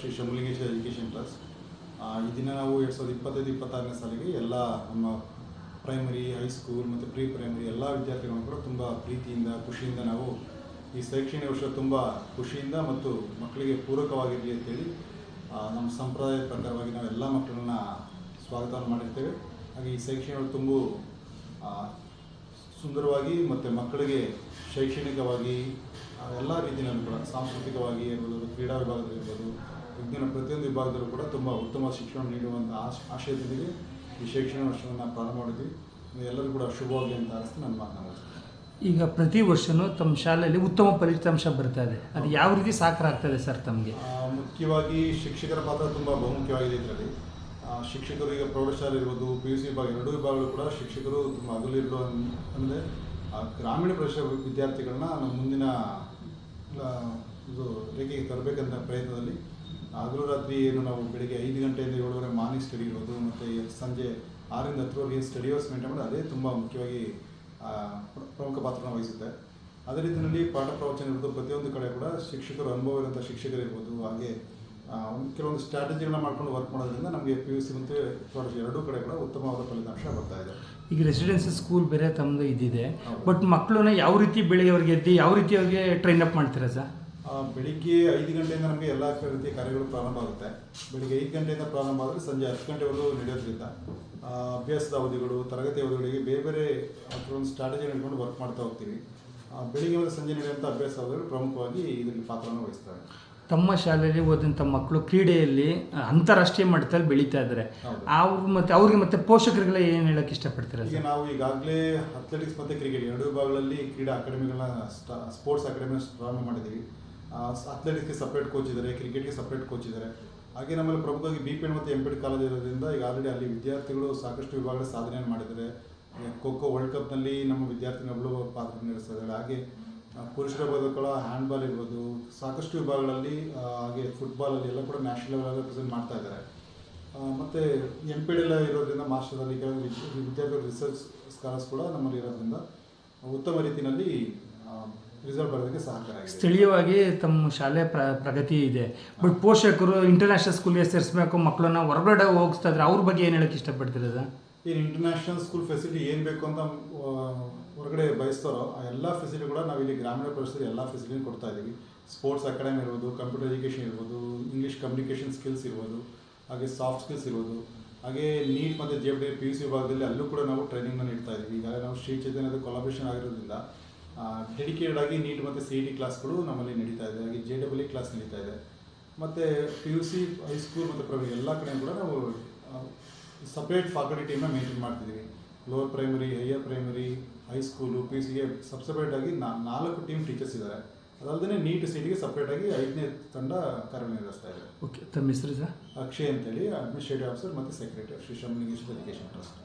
Shri Shambhulingeshwara education trust ದಿನ ನಾವು ಎರಡು ಸಾವಿರದ ಇಪ್ಪತ್ತೈದು, ಇಪ್ಪತ್ತಾರನೇ ಸಾಲಿಗೆ ಎಲ್ಲ ನಮ್ಮ ಪ್ರೈಮರಿ ಹೈಸ್ಕೂಲ್ ಮತ್ತು ಪ್ರೀ ಪ್ರೈಮರಿ ಎಲ್ಲ ವಿದ್ಯಾರ್ಥಿಗಳನ್ನು ಕೂಡ ತುಂಬ ಪ್ರೀತಿಯಿಂದ, ಖುಷಿಯಿಂದ ನಾವು ಈ ಶೈಕ್ಷಣಿಕ ವರ್ಷ ತುಂಬ ಖುಷಿಯಿಂದ ಮತ್ತು ಮಕ್ಕಳಿಗೆ ಪೂರಕವಾಗಿರಲಿ ಅಂತೇಳಿ ನಮ್ಮ ಸಂಪ್ರದಾಯದ ಪ್ರಕಾರವಾಗಿ ನಾವು ಎಲ್ಲ ಮಕ್ಕಳನ್ನ ಸ್ವಾಗತವನ್ನು ಮಾಡಿರ್ತೇವೆ. ಹಾಗೆ ಈ ಶೈಕ್ಷಣಿಕ ತುಂಬ ಸುಂದರವಾಗಿ ಮತ್ತು ಮಕ್ಕಳಿಗೆ ಶೈಕ್ಷಣಿಕವಾಗಿ ಎಲ್ಲ ರೀತಿಯಲ್ಲೂ ಕೂಡ ಸಾಂಸ್ಕೃತಿಕವಾಗಿ ಇರ್ಬೋದು ಕ್ರೀಡಾ ವಿಭಾಗದಲ್ಲಿ ಇರ್ಬೋದು ವಿಜ್ಞಾನ ಪ್ರತಿಯೊಂದು ವಿಭಾಗದಲ್ಲೂ ಕೂಡ ತುಂಬ ಉತ್ತಮ ಶಿಕ್ಷಣ ನೀಡುವಂಥ ಆಶ್ ಆಶಯದೊಂದಿಗೆ ಈ ಶೈಕ್ಷಣಿಕ ವರ್ಷವನ್ನು ಪ್ರಾರಂಭ ಮಾಡಿದ್ವಿ. ಎಲ್ಲರೂ ಕೂಡ ಶುಭವಾಗಿ ಅಂತ ಅನಿಸ್ತು ನನ್ನ ಮಾತನಾಡ ಈಗ ಪ್ರತಿ ವರ್ಷನೂ ತಮ್ಮ ಶಾಲೆಯಲ್ಲಿ ಉತ್ತಮ ಫಲಿತಾಂಶ ಬರ್ತಾ ಇದೆ. ಅದು ಯಾವ ರೀತಿ ಸಾಕಾರ ಆಗ್ತದೆ ಸರ್ ತಮಗೆ? ಮುಖ್ಯವಾಗಿ ಶಿಕ್ಷಕರ ಪಾತ್ರ ತುಂಬ ಬಹುಮುಖ್ಯವಾಗಿದೆ ಇದರಲ್ಲಿ. ಶಿಕ್ಷಕರು ಈಗ ಪ್ರೌಢಶಾಲೆ ಇರ್ಬೋದು ಪಿ ಯು ಸಿ ವಿಭಾಗ ಎರಡೂ ವಿಭಾಗಗಳು ಕೂಡ ಶಿಕ್ಷಕರು ತುಂಬ ಹಗಲಿರುಳು ಅಂದರೆ ಗ್ರಾಮೀಣ ಪ್ರದೇಶ ವಿದ್ಯಾರ್ಥಿಗಳನ್ನ ನಮ್ಮ ಮುಂದಿನ ಇದು ರೇಖೆಗೆ ತರಬೇಕಂತ ಪ್ರಯತ್ನದಲ್ಲಿ ಹಗಲು ರಾತ್ರಿ ಏನು ನಾವು ಬೆಳಿಗ್ಗೆ ಐದು ಗಂಟೆಯಿಂದ ಏಳುವರೆ ಮಾರ್ನಿಂಗ್ ಸ್ಟಡಿ ಇರೋದು ಮತ್ತು ಸಂಜೆ ಆರರಿಂದ ಹತ್ತುವರೆಗೆ ಸ್ಟಡಿ ಅವರ್ಸ್ ಮೇಂಟೈನ್ ಮಾಡೋದು ಅದೇ ತುಂಬ ಮುಖ್ಯವಾಗಿ ಪ್ರಮುಖ ಪಾತ್ರನ ವಹಿಸುತ್ತೆ. ಅದೇ ರೀತಿಯಲ್ಲಿ ಪಾಠ ಪ್ರವಚನ ಇರೋದು ಪ್ರತಿಯೊಂದು ಕಡೆ ಕೂಡ ಶಿಕ್ಷಕರು ಅನುಭವ ಇರುವಂಥ ಶಿಕ್ಷಕರು ಇರ್ಬೋದು ಹಾಗೆ ಒಂದು ಕೆಲವೊಂದು ಸ್ಟ್ರಾಟಜಿಗಳನ್ನ ಮಾಡ್ಕೊಂಡು ವರ್ಕ್ ಮಾಡೋದ್ರಿಂದ ನಮಗೆ ಪಿ ಯು ಸಿ ಮತ್ತು ಕಾಲೇಜ್ ಎರಡೂ ಕಡೆ ಕೂಡ ಉತ್ತಮವಾದ ಫಲಿತಾಂಶ ಬರ್ತಾ ಇದೆ. ಈಗ ರೆಸಿಡೆನ್ಸಿ ಸ್ಕೂಲ್ ಬೇರೆ ತಮ್ಮದು ಇದಿದೆ. ಬಟ್ ಮಕ್ಕಳನ್ನ ಯಾವ ರೀತಿ ಬೆಳಿಗ್ಗೆ ಅವ್ರಿಗೆ ಎದ್ದು ಯಾವ ರೀತಿ ಅವ್ರಿಗೆ ಟ್ರೈನ್ ಅಪ್ ಮಾಡ್ತೀರಾ ಸರ್? ಬೆಳಿಗ್ಗೆ ಐದು ಗಂಟೆಯಿಂದ ನಮಗೆ ಎಲ್ಲ ರೀತಿಯ ಕಾರ್ಯಗಳು ಪ್ರಾರಂಭ ಆಗುತ್ತೆ. ಬೆಳಿಗ್ಗೆ ಐದು ಗಂಟೆಯಿಂದ ಪ್ರಾರಂಭ ಆದರೆ ಸಂಜೆ ಹತ್ತು ಗಂಟೆವರೆಗೂ ನಡೆಯೋದ್ರಿಂದ ಅಭ್ಯಾಸದ ಅವಧಿಗಳು ತರಗತಿ ಅವಧಿಗಳಿಗೆ ಬೇರೆ ಬೇರೆ ಒಂದು ಸ್ಟ್ರಾಟಜಿ ಹಿಡ್ಕೊಂಡು ವರ್ಕ್ ಮಾಡ್ತಾ ಹೋಗ್ತೀವಿ. ಬೆಳಿಗ್ಗೆ ಮತ್ತು ಸಂಜೆ ನಡೆಯುವಂಥ ಅಭ್ಯಾಸ ಅವಧಿಗಳು ಪ್ರಮುಖವಾಗಿ ಇದರಲ್ಲಿ ಪಾತ್ರವನ್ನು ವಹಿಸ್ತಾರೆ ತಮ್ಮ ಶಾಲೆಯಲ್ಲಿ ಓದಿದಂಥ ಮಕ್ಕಳು ಕ್ರೀಡೆಯಲ್ಲಿ ಅಂತಾರಾಷ್ಟ್ರೀಯ ಮಟ್ಟದಲ್ಲಿ ಬೆಳೀತಾ ಇದ್ದಾರೆ. ಅವ್ರ ಮತ್ತೆ ಅವ್ರಿಗೆ ಮತ್ತೆ ಪೋಷಕರುಗಳ ಏನು ಹೇಳಕ್ಕೆ ಇಷ್ಟಪಡ್ತಾರೆ ಈಗ ನಾವು ಈಗಾಗಲೇ ಅಥ್ಲೆಟಿಕ್ಸ್ ಮತ್ತು ಕ್ರಿಕೆಟ್ ಎರಡು ವಿಭಾಗಗಳಲ್ಲಿ ಕ್ರೀಡಾ ಅಕಾಡೆಮಿಗಳನ್ನ ಸ್ಪೋರ್ಟ್ಸ್ ಅಕಾಡೆಮಿ ಪ್ರಾರಂಭ ಮಾಡಿದ್ದೀವಿ. ಅಥ್ಲೆಟಿಕ್ಸ್ಗೆ ಸಪ್ರೇಟ್ ಕೋಚ್ ಇದ್ದಾರೆ ಕ್ರಿಕೆಟ್ಗೆ ಸಪ್ರೇಟ್ ಕೋಚ್ ಇದ್ದಾರೆ. ಹಾಗೆ ನಮ್ಮಲ್ಲಿ ಪ್ರಮುಖವಾಗಿ ಬಿ ಪಿ ಎಡ್ ಮತ್ತು ಎಂ ಪಿ ಕಾಲೇಜ್ ಇರೋದ್ರಿಂದ ಈಗ ಆಲ್ರೆಡಿ ಅಲ್ಲಿ ವಿದ್ಯಾರ್ಥಿಗಳು ಸಾಕಷ್ಟು ವಿಭಾಗದ ಸಾಧನೆಯನ್ನು ಮಾಡಿದ್ದಾರೆ. ಖೋ ಖೋ ವರ್ಲ್ಡ್ ಕಪ್ನಲ್ಲಿ ನಮ್ಮ ವಿದ್ಯಾರ್ಥಿಗಳು ಪಾತ್ರ ನಡೆಸ್ತಿದ್ದಾರೆ ಹಾಗೆ ಪುರುಷರ ವಿಭಾಗಗಳ ಹ್ಯಾಂಡ್ಬಾಲ್ ಇರ್ಬೋದು, ಸಾಕಷ್ಟು ವಿಭಾಗಗಳಲ್ಲಿ ಹಾಗೆ ಫುಟ್ಬಾಲಲ್ಲಿ ಎಲ್ಲ ಕೂಡ ನ್ಯಾಷನಲ್ ಲೆವೆಲ್ ಪ್ರೆಸೆಂಟ್ ಮಾಡ್ತಾ ಇದ್ದಾರೆ. ಮತ್ತು ಎಂ ಪಿ ಎಲ್ಲ ಇರೋದ್ರಿಂದ ಮಾಸ್ಟರಲ್ಲಿ ಕೆಲವು ವಿದ್ಯಾರ್ಥಿಗಳು ರಿಸರ್ಚ್ ಸ್ಕಾಲರ್ಸ್ ಕೂಡ ನಮ್ಮಲ್ಲಿ ಇರೋದ್ರಿಂದ ಉತ್ತಮ ರೀತಿಯಲ್ಲಿ ರಿಸಲ್ಟ್ ಬರೋದಕ್ಕೆ ಸಹಕಾರ ಸ್ಥಳೀಯವಾಗಿ ತಮ್ಮ ಶಾಲೆ ಪ್ರ ಪ್ರಗತಿ ಇದೆ. ಬಟ್ ಪೋಷಕರು ಇಂಟರ್ನ್ಯಾಷನಲ್ ಸ್ಕೂಲ್ಗೆ ಸೇರಿಸ್ಬೇಕು ಮಕ್ಕಳನ್ನ ಹೊರಗಡೆ ಹೋಗಿಸ್ತಾ ಇದ್ರೆ ಅವ್ರ ಬಗ್ಗೆ ಏನು ಹೇಳಕ್ಕೆ ಇಷ್ಟಪಡ್ತೀರಾ ಸರ್ ಏನು ಇಂಟರ್ನ್ಯಾಷನಲ್ ಸ್ಕೂಲ್ ಫೆಸಿಲಿಟಿ ಏನು ಬೇಕು ಅಂತ ಹೊರಗಡೆ ಬಯಸ್ತಾರೋ ಆ ಎಲ್ಲ ಫೆಸಿಲಿಟಿ ಕೂಡ ನಾವು ಇಲ್ಲಿ ಗ್ರಾಮೀಣ ಪ್ರದೇಶದಲ್ಲಿ ಎಲ್ಲ ಫೆಸಿಲಿಟಿ ಕೊಡ್ತಾ ಇದ್ದೀವಿ ಸ್ಪೋರ್ಟ್ಸ್ ಅಕಾಡೆಮಿ ಇರ್ಬೋದು ಕಂಪ್ಯೂಟರ್ ಎಜುಕೇಷನ್ ಇರ್ಬೋದು ಇಂಗ್ಲೀಷ್ ಕಮ್ಯುನಿಕೇಷನ್ ಸ್ಕಿಲ್ಸ್ ಇರ್ಬೋದು ಹಾಗೆ ಸಾಫ್ಟ್ ಸ್ಕಿಲ್ಸ್ ಇರ್ಬೋದು. ಹಾಗೆ ನೀಟ್ ಮತ್ತು J D P U C ವಿಭಾಗದಲ್ಲಿ ಅಲ್ಲೂ ಕೂಡ ನಾವು ಟ್ರೈನಿಂಗ್ನ ನೀಡ್ತಾ ಇದ್ದೀವಿ ಈಗಾಗಲೇ ನಾವು ಶ್ರೀ ಚೈತನ್ಯದ ಕೊಲಾಬ್ರೇಷನ್ ಆಗಿರೋದ್ರಿಂದ ಡೆಡಿಕೇಟೆಡ್ ಆಗಿ ನೀಟ್ ಮತ್ತು ಸಿ ಇ ಟಿ ಕ್ಲಾಸ್ಗಳು ನಮ್ಮಲ್ಲಿ ನಡೀತಾ ಇದೆ. ಹಾಗೆ ಜೆ ಡಬ್ಲ್ಯೂ ಕ್ಲಾಸ್ ನಡೀತಾ ಇದೆ. ಮತ್ತು P U C high school ಮತ್ತು ಪ್ರೈಮರಿ ಎಲ್ಲ ಕಡೆ ಕೂಡ ನಾವು ಸಪ್ರೇಟ್ ಫ್ಯಾಕಲ್ಟಿ ಟೀಮ್ನ ಮೇಂಟೈನ್ ಮಾಡ್ತಿದ್ದೀವಿ lower primary higher primary high school P U ಸಿಗೆ ಆಗಿ ಸಪ್ರೇಟಾಗಿ ನಾಲ್ಕು ಟೀಮ್ ಟೀಚರ್ಸ್ ಇದ್ದಾರೆ ಅದಲ್ಲದೆ ನೀಟ್ ಸೀಟಿಗೆ ಸಪ್ರೇಟಾಗಿ ಐದನೇ ತಂಡ ಕಾರ್ಯನಿರ್ವಹಿಸ್ತಾ ಇದೆ. ಓಕೆ ತಮ್ಮ ಹೆಸರು ಸರ್? ಅಕ್ಷಯ್ ಅಂತೇಳಿ ಅಡ್ಮಿನಿಸ್ಟ್ರೇಟಿವ್ ಆಫೀಸರ್ ಮತ್ತು secretary Shri Shamalingeshwara education trust